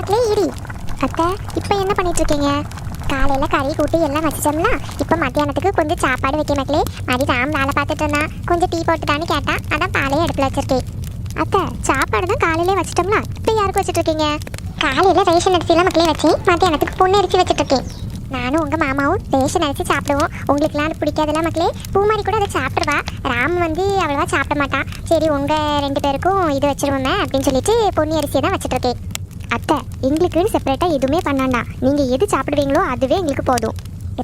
மக்களே இடி. அத்தை இப்போ என்ன பண்ணிட்டு இருக்கீங்க காலையில கறி கூட்டி எல்லாம் வச்சிட்டோம்னா இப்போ மத்தியானத்துக்கு கொஞ்சம் சாப்பாடு வைக்க மக்களே. மதி ராம் வேலை பார்த்துட்டு இருந்தா. கொஞ்சம் டீ போட்டுட்டான்னு கேட்டா அதான் பாலையே அடுப்பில் வச்சிருக்கேன் அத்தை சாப்பாடு தான் காலையிலே வச்சிட்டோம்னா இப்போ யாருக்கு வச்சுட்டு இருக்கீங்க காலையில ரேஷன் அரிசிலாம் மக்களே வச்சு மத்தியானத்துக்கு பொண்ணு அரிசி வச்சுட்டு இருக்கேன் நானும் உங்க மாமாவும் ரேஷன் அரிசி சாப்பிடுவோம். உங்களுக்குலாம் அது பிடிக்காதுல்ல மக்களே பூமாரி கூட அதை சாப்பிடுவா ராம் வந்து அவ்வளவா சாப்பிட மாட்டான். சரி உங்க ரெண்டு பேருக்கும் இது வச்சிருவோமே அப்படின்னு சொல்லிட்டு பொன்னி அரிசியை தான் வச்சுட்டு இருக்கேன் அத்தை எங்களுக்குன்னு செப்பரேட்டாக எதுவுமே பண்ணாண்டா நீங்கள் எது சாப்பிடுவீங்களோ அதுவே எங்களுக்கு போதும்.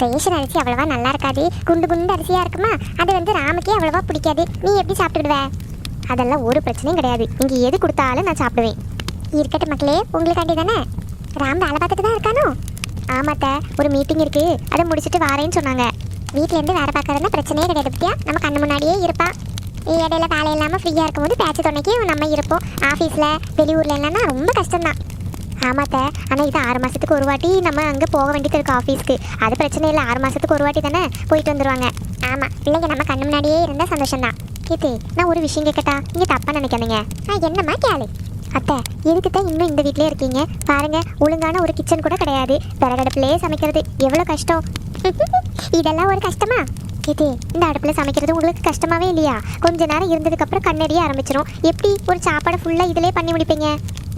ரேஷன் அரிசி அவ்வளோவா நல்லா இருக்காது. குண்டு குண்டு அரிசியாக இருக்குமா? அது வந்து ராமுக்கே அவ்வளோவா பிடிக்காது. நீ எப்படி சாப்பிட்டுடுவ அதெல்லாம் ஒரு பிரச்சனையும் கிடையாது. நீங்கள் எது கொடுத்தாலும் நான் சாப்பிடுவேன். இருக்கட்டும் மக்களே உங்களுக்காண்டி தானே ராம் வேலை பார்த்துட்டு தான் இருக்கானோ? ஆமாத்த ஒரு மீட்டிங் இருக்கு. அதை முடிச்சுட்டு வாரேன்னு சொன்னாங்க. வீட்டிலேருந்து வேலை பார்க்கறதுனா பிரச்சனையே கிடையாது பத்தியா? நம்ம கண்ணு முன்னாடியே இருப்பான் இடையில வேலை இல்லாமல் ஃப்ரீயாக இருக்கும்போது பேச்சு துணைக்கு நம்ம இருப்போம். ஆஃபீஸில் வெளியூரில் இல்லைன்னா ரொம்ப கஷ்டம்தான். ஆமாத்த. ஆனால் இது ஆறு மாதத்துக்கு ஒரு வாட்டி நம்ம அங்கே போக வேண்டியது இருக்கு ஆஃபீஸ்க்கு அது பிரச்சனை இல்லை ஆறு மாதத்துக்கு ஒரு வாட்டி தானே போயிட்டு வந்துருவாங்க. ஆமாம் பிள்ளைங்க நம்ம கண்ணு முன்னாடியே இருந்தால் சந்தோஷம்தான். கீர்த்தி நான் ஒரு விஷயம் கேட்கட்டா இங்கே தப்பாக நினைக்காதீங்க. ஆ என்னம்மா கேளு? அத்தை எதுக்கு தான் இன்னும் இந்த வீட்லயே இருக்கீங்க? பாருங்க ஒழுங்கான ஒரு கிச்சன் கூட கிடையாது. விறகடுப்புலயே சமைக்கிறது எவ்வளோ கஷ்டம். இதெல்லாம் ஒரு கஷ்டமா? இது இந்த அடுப்புல சமைக்கிறது உங்களுக்கு கஷ்டமாவே இல்லையா? கொஞ்ச நேரம் இருந்ததுக்கு அப்புறம் கண்ணடிய ஆரம்பிச்சிரும். எப்படி? ஒரு சாப்பாடை ஃபுல்லா இதிலே பண்ணி முடிப்பீங்க?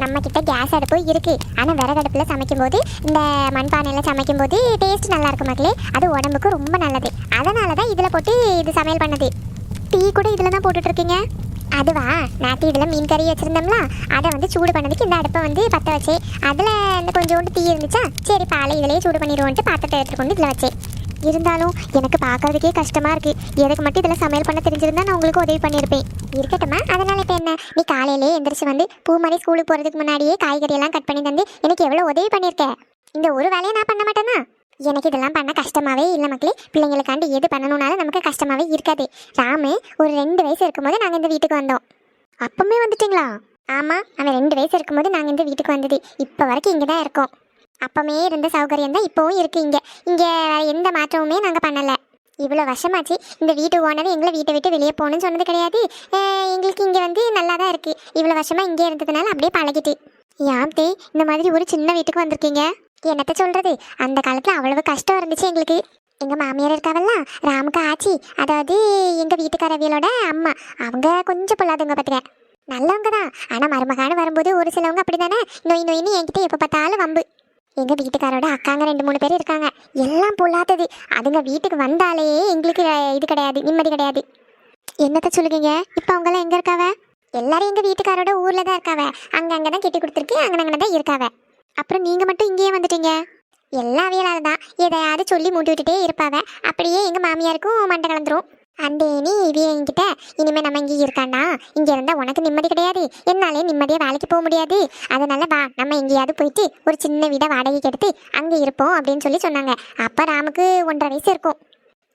நம்ம கிட்ட கேஸ் அடுப்பு இருக்கு. ஆனால் விறகடுப்பில் சமைக்கும்போது இந்த மண்பானையில் சமைக்கும்போது டேஸ்ட் நல்லா இருக்கும் மக்களே. அது உடம்புக்கு ரொம்ப நல்லது. அதனால தான் இதில் போட்டு இது சமையல் பண்ணது. டீ கூட இதில் தான் போட்டுட்ருக்கீங்க? அதுவா? நேற்று இதில் மீன் கறி வச்சுருந்தோம்ல அதை வந்து சூடு பண்ணதுக்கு இந்த அடுப்பை வந்து பற்ற வச்சு அதில் இந்த கொஞ்சோண்டு டீ இருந்துச்சா? சரி பாலை இதிலேயே சூடு பண்ணிடுவோன்ட்டு பாத்திரத்தை எடுத்துக்கொண்டு இதில் வச்சேன். இருந்தாலும் எனக்கு பார்க்கறதுக்கே கஷ்டமாக இருக்குது எனக்கு மட்டும் இதில் சமையல் பண்ண தெரிஞ்சிருந்தா நான் உங்களுக்கு உதவி பண்ணியிருப்பேன். இருக்கட்டுமா அதனால் இப்போ என்ன? நீ காலையிலே எந்திரிச்சு வந்து பூ மாதிரி ஸ்கூலுக்கு போகிறதுக்கு முன்னாடியே காய்கறி எல்லாம் கட் பண்ணி தந்து எனக்கு எவ்வளோ உதவி பண்ணியிருக்க? இந்த ஒரு வேலையை நான் பண்ண மாட்டேன்னா? எனக்கு இதெல்லாம் பண்ண கஷ்டமாவே இல்லை மக்களே. பிள்ளைங்களுக்காண்டி எது பண்ணணும்னாலும் நமக்கு கஷ்டமாவே இருக்காது. ராமு ஒரு ரெண்டு வயசு இருக்கும்போது நாங்கள் இந்த வீட்டுக்கு வந்தோம். அப்பவுமே வந்துட்டிங்களா? ஆமாம் அவன் ரெண்டு வயசு இருக்கும்போது நாங்கள் இந்த வீட்டுக்கு வந்தது. இப்போ வரைக்கும் இங்கே தான் இருக்கோம். அப்பமே இருந்த சௌகரியம் தான் இப்போவும் இருக்குது இங்கே. இங்கே எந்த மாற்றமுமே நாங்கள் பண்ணலை. இவ்வளோ வருஷமாச்சு. இந்த வீட்டு ஓனர் எங்களை வீட்டை விட்டு வெளியே போகணும்னு சொன்னது கிடையாது. எங்களுக்கு இங்கே வந்து நல்லா தான் இருக்குது இவ்வளோ வருஷமாக இங்கே இருந்ததுனால அப்படியே பழகிட்டு. யாம்தே இந்த மாதிரி ஒரு சின்ன வீட்டுக்கு வந்திருக்கீங்க? என்னத்த சொல்கிறது அந்த காலத்தில் அவ்வளவு கஷ்டம் இருந்துச்சு எங்களுக்கு. எங்கள் மாமியார் இருக்காவல்ல? ராமுக்கு ஆச்சி அதாவது எங்கள் வீட்டுக்காரவியலோட அம்மா. அவங்க கொஞ்சம் பொல்லாதவங்க பார்த்துக்க நல்லவங்க தான். ஆனால் மருமகான வரும்போது ஒரு சிலவங்க அப்படி தானே நொய் நொயின்னு என்கிட்ட எப்போ பார்த்தாலும் வம்பு. எங்க வீட்டுக்காரோட அக்காங்க ரெண்டு மூணு பேர் இருக்காங்க. எல்லாம் பொல்லாதது. அதுங்க வீட்டுக்கு வந்தாலே எங்களுக்கு இது கிடையாது நிம்மதி கிடையாது. என்னத்த சொல்லுவீங்க? இப்போ அவங்கெல்லாம் எங்க இருக்காவ? எல்லாரும் எங்க வீட்டுக்காரோட ஊர்ல தான் இருக்காவ. அங்க அங்க தான் கட்டி கொடுத்துருக்கு அங்கனங்க தான் இருக்காவ. அப்புறம் நீங்க மட்டும் இங்கேயே வந்துட்டீங்க. எல்லா அவியலால தான் எதையாவது சொல்லி மூட்டி விட்டுட்டே இருப்பாவ. அப்படியே எங்க மாமியாருக்கும் மண்டை கலந்துரும். அந்தேனி நீ என்கிட்ட இனிமே நம்ம இங்கே இருக்காண்டா இங்கே இருந்தால் உனக்கு நிம்மதி கிடையாது. என்னாலே நிம்மதியாக வேலைக்கு போக முடியாது. அதனால வா நம்ம எங்கேயாவது போயிட்டு ஒரு சின்ன வீடை வாடகைக்கு எடுத்து அங்கே இருப்போம் அப்படின்னு சொல்லி சொன்னாங்க. அப்போ ராமுக்கு ஒன்றரை வயசு இருக்கும்.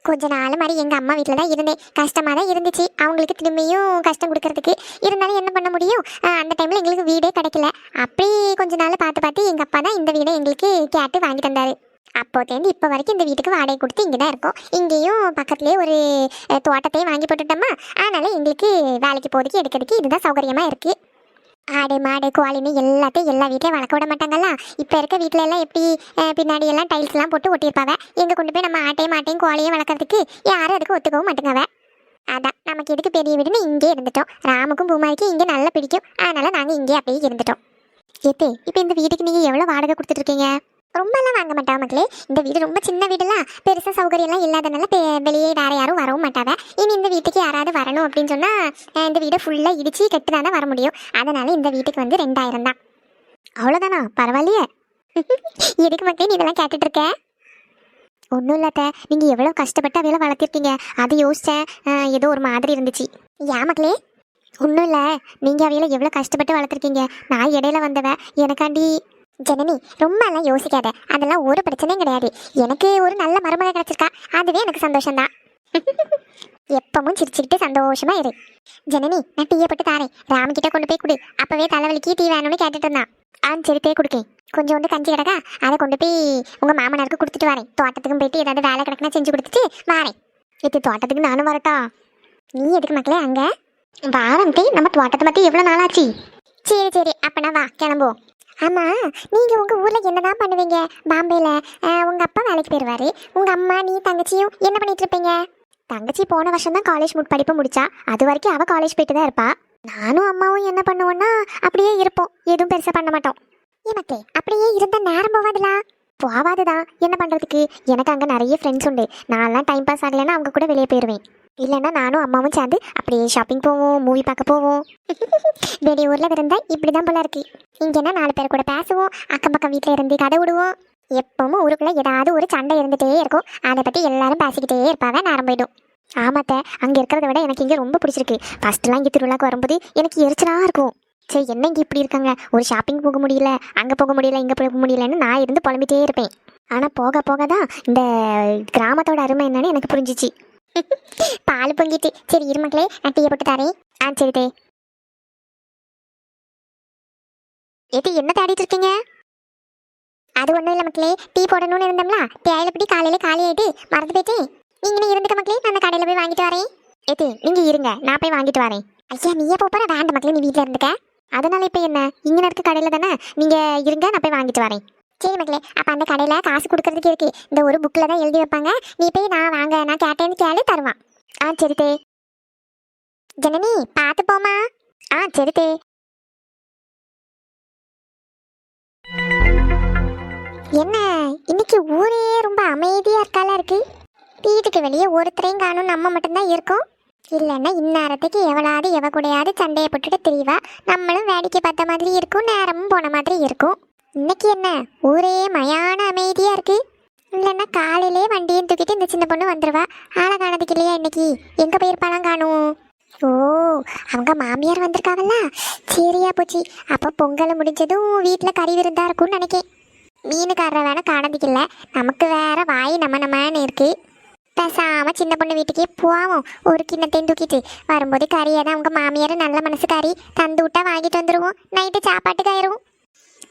கொஞ்ச நாள் மாதிரி எங்கள் அம்மா வீட்டில் தான் இருந்தேன். கஷ்டமாக தான் இருந்துச்சு. அவங்களுக்கு திரும்பியும் கஷ்டம் கொடுக்கறதுக்கு. இருந்தாலும் என்ன பண்ண முடியும்? அந்த டைமில் எங்களுக்கு வீடே கிடைக்கல. அப்படி கொஞ்ச நாள் பார்த்து பார்த்து எங்கள் அப்பா தான் இந்த வீடை எங்களுக்கு கேட்டு வாங்கி தந்தாரு. அப்போத்தேந்து இப்போ வரைக்கும் இந்த வீட்டுக்கு வாடகை கொடுத்து இங்கே தான் இருக்கோம். இங்கேயும் பக்கத்துலேயே ஒரு தோட்டத்தையும் வாங்கி போட்டுட்டோமா? அதனால் எங்களுக்கு வேலைக்கு போகிறதுக்கு எடுக்கிறதுக்கு இதுதான் சௌகரியமாக இருக்குது ஆடு மாடு கோழின்னு எல்லாத்தையும் எல்லா வீட்லேயும் வளர்க்க விட மாட்டாங்கல்ல? இப்போ இருக்க வீட்டில எல்லாம் எப்படி பின்னாடி எல்லாம் டைல்ஸ்லாம் போட்டு ஒட்டியிருப்பாங்க எங்கே கொண்டு போய் நம்ம ஆட்டையும் மாட்டையும் கோழியும் வளர்க்குறதுக்கு யாரும் அதுக்கு ஒத்துக்கவும் மாட்டேங்கவ? அதான் நமக்கு எதுக்கு பெரிய வீடுன்னு இங்கே இருந்துட்டோம். ராமுக்கும் பூமாரிக்கும் இங்கே நல்லா பிடிக்கும். அதனால் நாங்கள் இங்கே அப்படியே இருந்துட்டோம். ஏத்தே இப்போ இந்த வீட்டுக்கு நீங்கள் எவ்வளோ வாடகை கொடுத்துட்ருக்கீங்க ரொம்பலாம் வாங்க மாட்டா மக்களே. இந்த வீடு ரொம்ப சின்ன வீடுலாம் பெருசாக சௌகரியம்லாம் இல்லாதனால வெளியே வேற யாரும் வரவும் மாட்டாங்க இனி இந்த வீட்டுக்கு யாராவது வரணும் அப்படின்னு சொன்னால் இந்த வீடை ஃபுல்லாக இடிச்சு கெட்டு தான் வர முடியும். அதனால இந்த வீட்டுக்கு வந்து ரெண்டாயிரம் தான். அவ்வளோதானா பரவாயில்லையே. எதுக்கு மக்களே நீ இதெல்லாம் கேட்டுட்டு இருக்க? ஒன்றும் இல்லாத நீங்கள் எவ்வளோ கஷ்டப்பட்டு அவையெல்லாம் வளர்த்திருக்கீங்க. அதை யோசிச்சேன் ஏதோ ஒரு மாதிரி இருந்துச்சு. ஏன் மக்களே? ஒன்றும் இல்லை. நீங்கள் அவையில எவ்வளோ கஷ்டப்பட்டு வளர்த்துருக்கீங்க. நான் இடையில வந்தவ. எனக்காண்டி ஜனனி ரொம்ப எல்லாம் யோசிக்காத. அதெல்லாம் ஒரு பிரச்சனையும் கிடையாது. எனக்கு ஒரு நல்ல மருமக கிடைச்சிருக்கா. அதுவே எனக்கு சந்தோஷம்தான். எப்பவும் சிரிச்சுக்கிட்டு சந்தோஷமா இரு. ஜனனி நான் டீயை போட்டு தாரேன். ராமகிட்ட கொண்டு போய் கொடு. அப்பவே தலைவலிக்கு டீ வேணும்னு கேட்டுட்டு இருந்தான். ஆ சரி போய் கொடுக்கேன் கொஞ்சோண்டு கஞ்சி கிடக்கா அதை கொண்டு போய் உங்க மாமனாருக்கு கொடுத்துட்டு வரேன். தோட்டத்துக்கும் போயிட்டு ஏதாவது வேலை கிடக்குனா செஞ்சு கொடுத்துட்டு வரேன். இது தோட்டத்துக்கு நானும் வரட்டா? நீ எதுக்கு மக்களே அங்க? வாரம் நம்ம தோட்டத்தை பத்தி எவ்வளவு நாளாச்சு? சரி சரி. அப்பனா வா கிளம்புவோம். ஆமா நீங்க உங்க ஊர்ல என்னதான் பண்ணுவீங்க? பாம்பேல உங்க அப்பா வேலைக்கு போயிருவாரு. உங்க அம்மா நீ தங்கச்சியும் என்ன பண்ணிட்டு இருப்பீங்க? தங்கச்சி போன வருஷம் தான் காலேஜ் படிப்பு முடிச்சா. அது வரைக்கும் அவள் காலேஜ் போயிட்டு தான் இருப்பா. நானும் அம்மாவும் என்ன பண்ணுவோன்னா அப்படியே இருப்போம். எதுவும் பெருசாக பண்ண மாட்டோம். எனக்கு அப்படியே இருந்த நேரம் போவாதுலா? போவாதுதான். என்ன பண்ணுறதுக்கு எனக்கு அங்கே நிறைய ஃப்ரெண்ட்ஸ் உண்டு. நான்லாம் டைம் பாஸ் ஆகலைன்னா அவங்க கூட வெளியே போயிடுவேன் இல்லைன்னா நானும் அம்மாவும் சேர்ந்து அப்படியே ஷாப்பிங் போவோம் மூவி பார்க்க போவோம். வெளியூரில் இருந்தேன் இப்படி தான் போல இருக்கு. இங்கேன்னா நாலு பேர் கூட பேசுவோம் அக்கம் பக்கம் வீட்டில் இருந்து கதை விடுவோம். எப்பவும் ஊருக்குள்ளே ஏதாவது ஒரு சண்டை இருந்துகிட்டே இருக்கும். அதை பற்றி எல்லாரும் பேசிக்கிட்டே இருப்பாங்க நேரம் போயிடும். ஆமாத்த அங்கே இருக்கிறத விட எனக்கு இங்கே ரொம்ப பிடிச்சிருக்கு. ஃபஸ்ட்டுலாம் இங்கே திருவிழாக்கு வரும்போது எனக்கு எரிச்சலாக இருக்கும். சரி என்ன இங்கே இப்படி இருக்காங்க? ஒரு ஷாப்பிங் போக முடியல அங்கே போக முடியல இங்கே போக முடியலன்னு நான் இருந்து புலம்பிட்டே இருப்பேன். ஆனால் போக போக தான் இந்த கிராமத்தோட அருமை என்னன்னு எனக்கு புரிஞ்சிச்சு. பால் பொங்கிட்டு. சரி இரு மக்களே நான் டீயை போட்டு தரேன். ஆ சரி தே. எது என்ன தேடிட்டு இருக்கீங்க? அது ஒன்றும் இல்லை மக்களே டீ போடணும்னு இருந்தோம்ல தேயில பிடி காலையில் காலி மறந்து போயிட்டேன் நீங்க இருந்துக்க மக்களே நான் அந்த கடையில் போய் வாங்கிட்டு வரேன். எது நீங்க இருங்க நான் போய் வாங்கிட்டு வரேன். ஐயா நீயே போக போற? வேண்டாம் மக்களே நீ வீட்டில் இருந்துக்க. அதனால இப்போ என்ன? இங்க இருக்க கடையில் தானே? நீங்க இருங்க நான் போய் வாங்கிட்டு வரேன். சரி மக்களே அப்போ அந்த கடையில் காசு கொடுக்கறதுக்கு இருக்கு. இந்த ஒரு புக்கில் தான் எழுதி வைப்பாங்க. நீ போய் நான் வாங்க நான் கேட்டேன்னு கேளு தருவான். ஆ சரி தே. ஜனனி பார்த்து போமா ஆ சரி தே. என்ன இன்னைக்கு ஊரே ரொம்ப அமைதியா இருக்கால இருக்கு? வீட்டுக்கு வெளியே ஒருத்தரையும் காணும் நம்ம மட்டும்தான் இருக்கோம். இல்லைன்னா இந்நேரத்துக்கு எவளாவது எவ கூடையாவது சண்டையை போட்டுட்டு தெரியவா நம்மளும் வேடிக்கை பார்த்த மாதிரி இருக்கும் நேரமும் போன மாதிரி இருக்கும். இன்னைக்கு என்ன? ஊரே மயான அமைதியாக இருக்கு. இல்லைன்னா காலையிலே வண்டியும் தூக்கிட்டு இந்த சின்ன பொண்ணு வந்துடுவா ஆளை காணதுக்கு இல்லையா இன்னைக்கு? எங்க போயிருப்பாலாம் காணும்? ஓ அவங்க மாமியார் வந்திருக்காங்கல்ல சரியா போச்சு. அப்போ பொங்கல் முடிஞ்சதும் வீட்டில் கறி விருந்தா இருக்கும்னு நினைக்கேன். மீனுக்காரரை காணதுக்கு இல்லை. நமக்கு வேற வாய் நம்ம நம்மன்னு இருக்கு. பேசாமல் சின்ன பொண்ணு வீட்டுக்கே போவோம். ஒரு கிண்ணத்தையும் தூக்கிட்டு. வரும்போது கறியை தான் அவங்க மாமியார் நல்ல மனசு கறி தந்து விட்டா வாங்கிட்டு வந்துடுவோம் நைட்டு சாப்பாட்டுக்கு ஆயிடுவோம்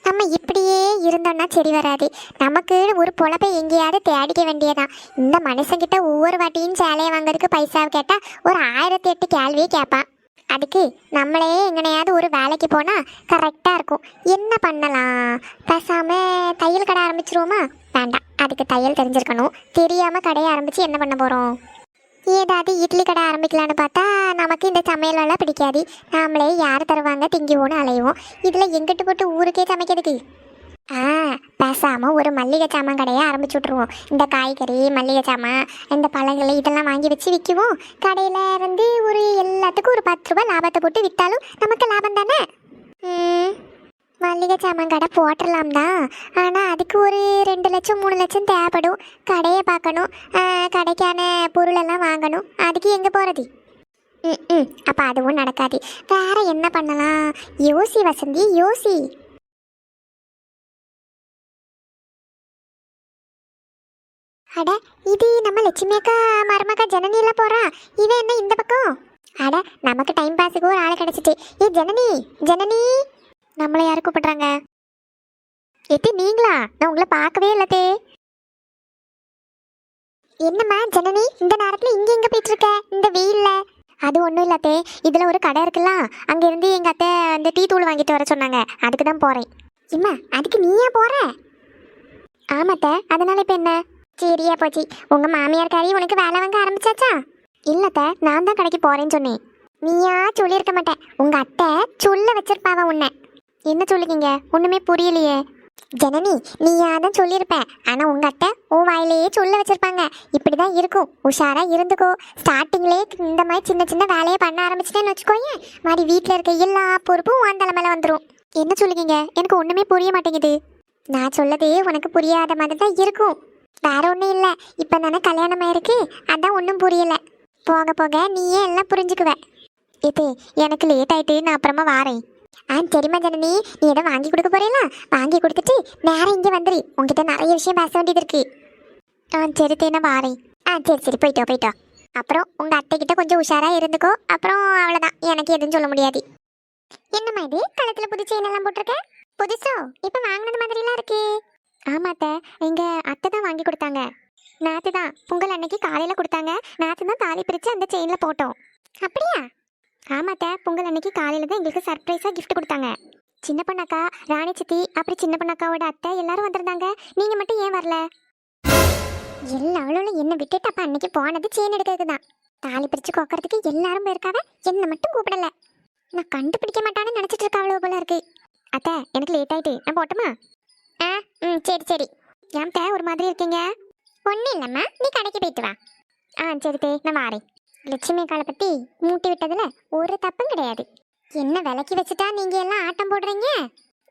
நம்ம இப்படியே இருந்தோம்னா சரி வராது. நமக்கு ஒரு பொழப்பை எங்கேயாவது தேடிக்க வேண்டியதான் இந்த மனுஷங்கிட்ட ஒவ்வொரு வாட்டியும் சேலையை வாங்குறதுக்கு பைசா கேட்டால் ஒரு ஆயிரத்தி எட்டு கேள்வியே கேட்பான் அதுக்கு நம்மளே எங்கனையாவது ஒரு வேலைக்கு போனால் கரெக்டாக இருக்கும். என்ன பண்ணலாம்? பேசாமல் தையல் கடை ஆரம்பிச்சிருவோமா? வேண்டாம். அதுக்கு தையல் தெரிஞ்சிருக்கணும். தெரியாமல் கடையை ஆரம்பித்து என்ன பண்ண போகிறோம் ஏதாவது இட்லி கடை ஆரம்பிக்கலான்னு பார்த்தா நமக்கு இந்த சமையலெல்லாம் பிடிக்காது. நாமளே யார் தருவாங்க திங்குவோன்னு அலையுவோம் இதில் எங்கிட்டு போட்டு ஊருக்கே சமைக்கிறதுக்கு? ஆ பேசாமல் ஒரு மல்லிகை சாமான் கடையை ஆரம்பிச்சு விட்ருவோம் இந்த காய்கறி மல்லிகை சாமான் இந்த பழங்கள் இதெல்லாம் வாங்கி வச்சு விற்குவோம் கடையில் இருந்து ஒரு எல்லாத்துக்கும் ஒரு பத்து ரூபாய் லாபத்தை போட்டு விற்றாலும் நமக்கு லாபம் தானே? மல்லிகை சாமான் கடை போட்டுடலாம் தான் ஆனால் அதுக்கு ஒரு ரெண்டு லட்சம் மூணு லட்சம் தேவைப்படும். கடையை பார்க்கணும். கடைக்கான பொருளெல்லாம் வாங்கணும். அதுக்கு எங்கே போகிறது ம் ம். அப்போ அதுவும் நடக்காது. வேற என்ன பண்ணலாம்? யோசி வசந்தி யோசி. அட இது நம்ம லட்சுமி அக்கா மருமக்கா ஜனனியில போறா. இவன் என்ன இந்த பக்கம்? அட நமக்கு டைம் பாஸுக்கு ஒரு ஆள் கிடைச்சிட்டு. ஏ ஜனனி ஜனனி. நம்மளை யாரு கூப்பிடுறாங்க? எத்தி நீங்களா? நான் உங்களை பார்க்கவே இல்லதே என்னம்மா ஜனனி இந்த நேரத்துல இங்க எங்க போயிட்டு இருக்க இந்த வெயில்ல. அது ஒன்றும் இல்லாத்தே இதில் ஒரு கடை இருக்குல்ல அங்கேருந்து எங்கள் அத்தை அந்த டீ தூள் வாங்கிட்டு வர சொன்னாங்க. அதுக்கு தான் போகிறேன் இம்மா அதுக்கு நீயா போகிற ஆமாத்த. அதனால இப்போ என்ன? சரியா போச்சு. உங்கள் மாமியார் காரி உனக்கு வேலை வாங்க ஆரம்பிச்சாச்சா? இல்லத்த நான் தான் கடைக்கு போகிறேன்னு சொன்னேன். நீயா சொல்லியிருக்க மாட்டேன். உங்கள் அத்தை சொல்ல வச்சிருப்பாவ உன்னை. என்ன சொல்லுவீங்க ஒன்றுமே புரியலையே. ஜனனி நீயா தான் சொல்லியிருப்ப. ஆனால் உங்கள் அத்தை உன் வாயிலேயே சொல்ல வச்சுருப்பாங்க. இப்படி தான் இருக்கும். உஷாராக இருந்துக்கோ. ஸ்டார்டிங்லேயே இந்த மாதிரி சின்ன சின்ன வேலையை பண்ண ஆரம்பிச்சிட்டேன்னு வச்சுக்கோங்க மாதிரி வீட்டில் இருக்க எல்லா பொறுப்பும் உன் தலைமையில் வந்துடும் என்ன சொல்லுவீங்க எனக்கு ஒன்றுமே புரிய மாட்டேங்குது. நான் சொல்லதே உனக்கு புரியாத மாதிரி தான் இருக்கும். வேற ஒன்றும் இல்லை. இப்போ தானே கல்யாணம் ஆயிருக்கு. அதான் ஒன்றும் புரியலை. போக போக நீயே எல்லாம் புரிஞ்சுக்குவ. இது எனக்கு லேட் ஆயிட்டு நான் அப்புறமா வாரேன். ஆ சரிம்மா ஜனனி. நீ எதை வாங்கி கொடுக்க போறீங்களா வாங்கி கொடுத்துட்டு நேரம் இங்கே வந்துரு. உங்ககிட்ட நிறைய விஷயம் பேச வேண்டியது இருக்கு ஆ சரி தேனா வாரேன். ஆ சரி சரி. போயிட்டோ போயிட்டோ அப்புறம் உங்கள் அத்தை கிட்ட கொஞ்சம் உஷாரா இருந்துக்கோ. அப்புறம் அவ்வளோதான் எனக்கு எதுவும் சொல்ல முடியாது. என்னம்மா இது? கழுத்தில் புது செயின் எல்லாம் போட்டிருக்க? புதுசோ? இப்போ வாங்கினது மாதிரிலாம் இருக்கு. ஆமாத்த எங்கள் அத்தை தான் வாங்கி கொடுத்தாங்க. நேற்று தான். பொங்கல் அன்னைக்கு காலையில் கொடுத்தாங்க. நேற்று தான் தாலி பிரித்து அந்த செயினில் போட்டோம். அப்படியா? ஆமாத்த பொங்கல் அன்னைக்கு காலையில் தான் எங்களுக்கு சர்ப்ரைஸாக கிஃப்ட் கொடுத்தாங்க. சின்ன பொண்ணக்கா ராணி சித்தி அப்புறம் சின்ன பொண்ணக்காவோட அத்தை எல்லாரும் வந்திருந்தாங்க. நீங்க மட்டும் ஏன் வரல? எல்லாவளும் என்ன விட்டுட்டு அப்ப அன்னைக்கு போனது செயின் எடுக்கிறதுக்கு தான். தாலி பிரிச்சு கோக்கறதுக்கு எல்லாரும் போயிருக்காவ என்ன மட்டும் கூப்பிடல. நான் கண்டுபிடிக்க மாட்டான்னு நினைச்சிட்டு இருக்கா அவ்வளோ போல இருக்கு. அத்தை எனக்கு லேட் ஆயிட்டு நான் போட்டுமா ஆ ம் சரி சரி. ஏன் ஒரு மாதிரி இருக்கீங்க? ஒன்றும் இல்லைம்மா நீ கடைக்கு போயிட்டு வா. ஆ சரி தே நான் வாரேன். லட்சுமி காலை பற்றி மூட்டி விட்டதுல ஒரு தப்பும் கிடையாது. என்ன விலக்கி வச்சுட்டா நீங்க எல்லாம் ஆட்டம் போடுறீங்க?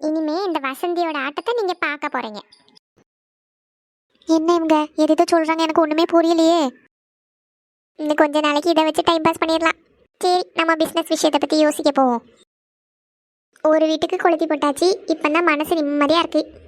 இனிமே இந்த வசந்தியோட ஆட்டத்தை நீங்க பார்க்க போறீங்க. என்ன இவங்க? எது சொல்றாங்க? எனக்கு ஒண்ணுமே புரியலையே. இன்னும் கொஞ்ச நாளைக்கு இதை வச்சு டைம் பாஸ் பண்ணிடலாம். சரி நம்ம பிஸ்னஸ் விஷயத்தை பத்தி யோசிக்க போவோம். ஒரு வீட்டுக்கு கொளுத்தி போட்டாச்சு. இப்பதான் மனசு நிம்மதியாக இருக்குது